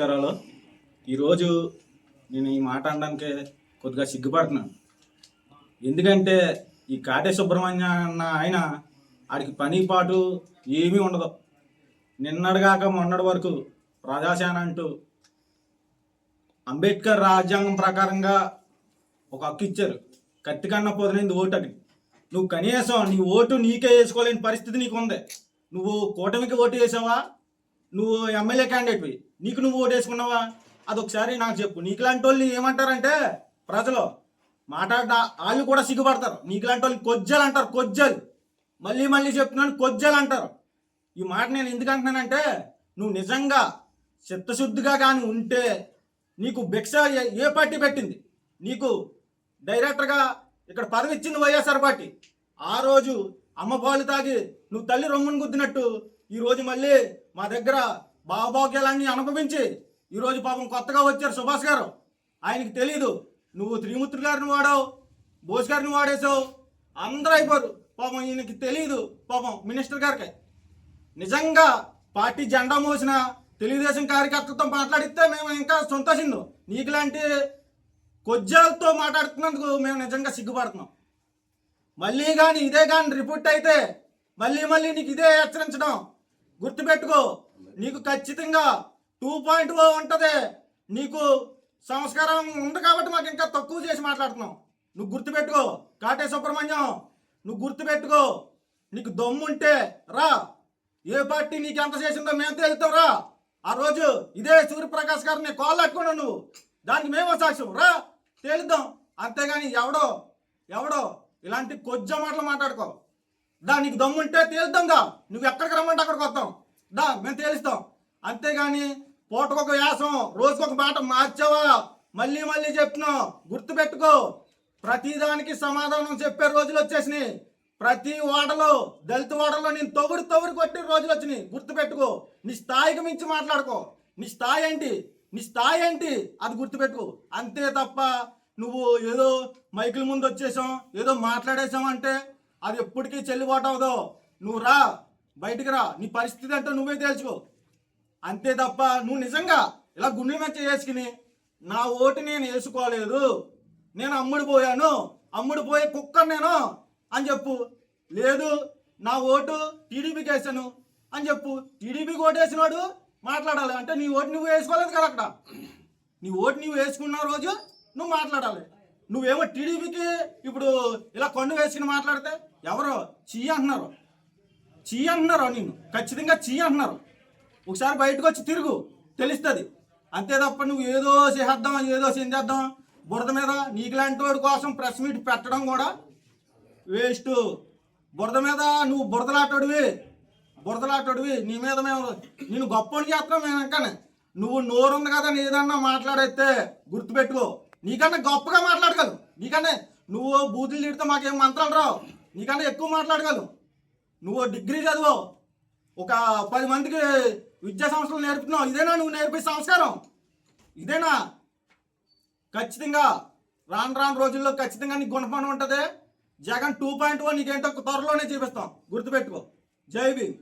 నమస్కారాలు. ఈరోజు నేను ఈ మాట అనడానికి కొద్దిగా సిగ్గుపడుతున్నాను. ఎందుకంటే ఈ కాటే సుబ్రహ్మణ్య అన్న ఆయన ఆడికి పని పాటు ఏమీ ఉండదు. నిన్నటిగాక మొన్నటి వరకు ప్రజాసేన అంటూ అంబేద్కర్ రాజ్యాంగం ప్రకారంగా ఒక హక్కు ఇచ్చారు. కత్తి కన్నా పొదలైంది ఓటు అని నువ్వు కనీసం నీ ఓటు నీకే వేసుకోలేని పరిస్థితి నీకు ఉంది నువ్వు కూటమికి ఓటు వేసావా? నువ్వు ఎమ్మెల్యే క్యాండిడేట్వి నీకు నువ్వు ఓటేసుకున్నావా? అదొకసారి నాకు చెప్పు. నీకులాంటి వాళ్ళు ఏమంటారంటే ప్రజలు మాట్లాడ వాళ్ళు కూడా సిగ్గుపడతారు. నీకులాంటి వాళ్ళు కొజ్జలు అంటారు కొజ్జలు. మళ్ళీ మళ్ళీ చెప్తున్నాను కొజ్జలు అంటారు. ఈ మాట నేను ఎందుకు అంటున్నానంటే నువ్వు నిజంగా చిత్తశుద్ధిగా కానీ ఉంటే నీకు భిక్ష ఏ- పార్టీ పెట్టింది? నీకు డైరెక్టర్గా ఇక్కడ పదవి ఇచ్చింది వైఎస్ఆర్ పార్టీ. ఆ రోజు అమ్మ పాలు తాగి నువ్వు తల్లి రొమ్మును గుద్దినట్టు ఈరోజు మళ్ళీ మా దగ్గర భావభాగ్యాలన్నీ అనుభవించి ఈరోజు పాపం కొత్తగా వచ్చారు సుభాష్ గారు. ఆయనకి తెలీదు. నువ్వు త్రిమూర్తి గారిని వాడావు బోస్ గారిని వాడేసావు అందరూ అయిపోరు. పాపం ఈయనకి తెలియదు పాపం మినిస్టర్ గారికి. నిజంగా పార్టీ జెండా మోసిన తెలుగుదేశం కార్యకర్తలతో మాట్లాడితే మేము ఇంకా సంతోషిందు నీకులాంటి కొజ్జాలతో మాట్లాడుతున్నందుకు మేము నిజంగా సిగ్గుపడుతున్నాం. మళ్ళీ కానీ ఇదే కానీ రిపోర్ట్ అయితే మళ్ళీ మళ్ళీ నీకు ఇదే హెచ్చరించడం గుర్తుపెట్టుకో. నీకు ఖచ్చితంగా టూ పాయింట్ ఓ ఉంటుంది. నీకు సంస్కారం ఉంది కాబట్టి మాకు ఇంకా తక్కువ చేసి మాట్లాడుతున్నాం నువ్వు గుర్తుపెట్టుకో. కాటే సుబ్రహ్మణ్యం నువ్వు గుర్తుపెట్టుకో. నీకు దమ్ముంటే రా. ఏ పార్టీ నీకు ఎంత చేసిందో మేము తేలుతాం రా. ఆ రోజు ఇదే సూర్యప్రకాష్ గారిని కాల్ నువ్వు. దానికి మేము సాక్ష్యం. రా తేలుద్దాం. అంతేగాని ఎవడో ఎవడో ఇలాంటి కొజ్జ మాటలు మాట్లాడుకో. దా నీకు దమ్ముంటే తేలుద్దాం దా నువ్వు ఎక్కడికి రమ్మంటే అక్కడికి వస్తాం. దా మేము తేలుస్తాం. అంతేగాని పూటకొక వ్యాసం రోజుకొక మాట మార్చావా? మళ్ళీ మళ్ళీ చెప్తున్నాం. గుర్తుపెట్టుకో ప్రతిదానికి సమాధానం చెప్పే రోజులు వచ్చేసినాయి. ప్రతి ఓడలో దళిత ఓడలో నేను తొగుడు తొగుడు కొట్టిన రోజులు వచ్చినాయి. గుర్తుపెట్టుకో నీ స్థాయికి మించి మాట్లాడుకో. నీ స్థాయి ఏంటి? నీ స్థాయి ఏంటి? అది గుర్తుపెట్టుకో. అంతే తప్ప నువ్వు ఏదో మైకుల ముందు వచ్చేసాం ఏదో మాట్లాడేసాం అంటే అది ఎప్పటికీ చెల్లుబాటు అవదో నువ్వు రా. బయటికి రా. నీ పరిస్థితి అంటే నువ్వే తేల్చుకో. అంతే తప్ప నువ్వు నిజంగా ఇలా గుండె మెచ్చ చేసుకుని నా ఓటు నేను వేసుకోలేదు నేను అమ్ముడు పోయాను అమ్ముడు పోయే కుక్క నేను అని చెప్పు. లేదు నా ఓటు టీడీపీకి వేసాను అని చెప్పు. టీడీపీకి ఓటు వేసినాడు మాట్లాడాలి. అంటే నీ ఓటు నువ్వు వేసుకోలేదు కదా అక్కడ. నీ ఓటు నువ్వు వేసుకున్న రోజు నువ్వు మాట్లాడాలి. నువ్వేమో టీడీపీకి ఇప్పుడు ఇలా కొండ వేసుకుని మాట్లాడితే ఎవరో చెయ్యి అంటున్నారు. చీ అంటున్నారు నేను ఖచ్చితంగా చీ అంటున్నారు. ఒకసారి బయటకు వచ్చి తిరుగు తెలుస్తుంది. అంతే తప్ప నువ్వు ఏదో చేసేద్దాం ఏదో చేద్దాం బురద మీద నీకులాంటి వాడి కోసం ప్రెస్ మీట్ పెట్టడం కూడా వేస్ట్. బురద మీద నువ్వు బురదలాటోడివి బురదలాటోడివి. నీ మీద మేము నేను గొప్పని చేస్తున్నాం మేము ఇంకానే నువ్వు నోరుంది కదా ఏదన్నా మాట్లాడైతే గుర్తుపెట్టుకో. నీకన్నా గొప్పగా మాట్లాడగలవు. నీకన్నా నువ్వు బూతులు తిడితే మాకేం మంత్రాలు రావు. నీకన్నా ఎక్కువ మాట్లాడగలవు. నువ్వు డిగ్రీ చదువు. ఒక పది మందికి విద్యా సంస్థలు నేర్పుతున్నావు. ఇదేనా నువ్వు నేర్పే సంస్కారం? ఇదేనా? ఖచ్చితంగా రాను రాను రోజుల్లో ఖచ్చితంగా నీకు గుణపణం ఉంటుంది. జగన్ టూ పాయింట్ వన్ నీకేంటో త్వరలోనే చూపిస్తాం. గుర్తుపెట్టుకో. జై భీమ్.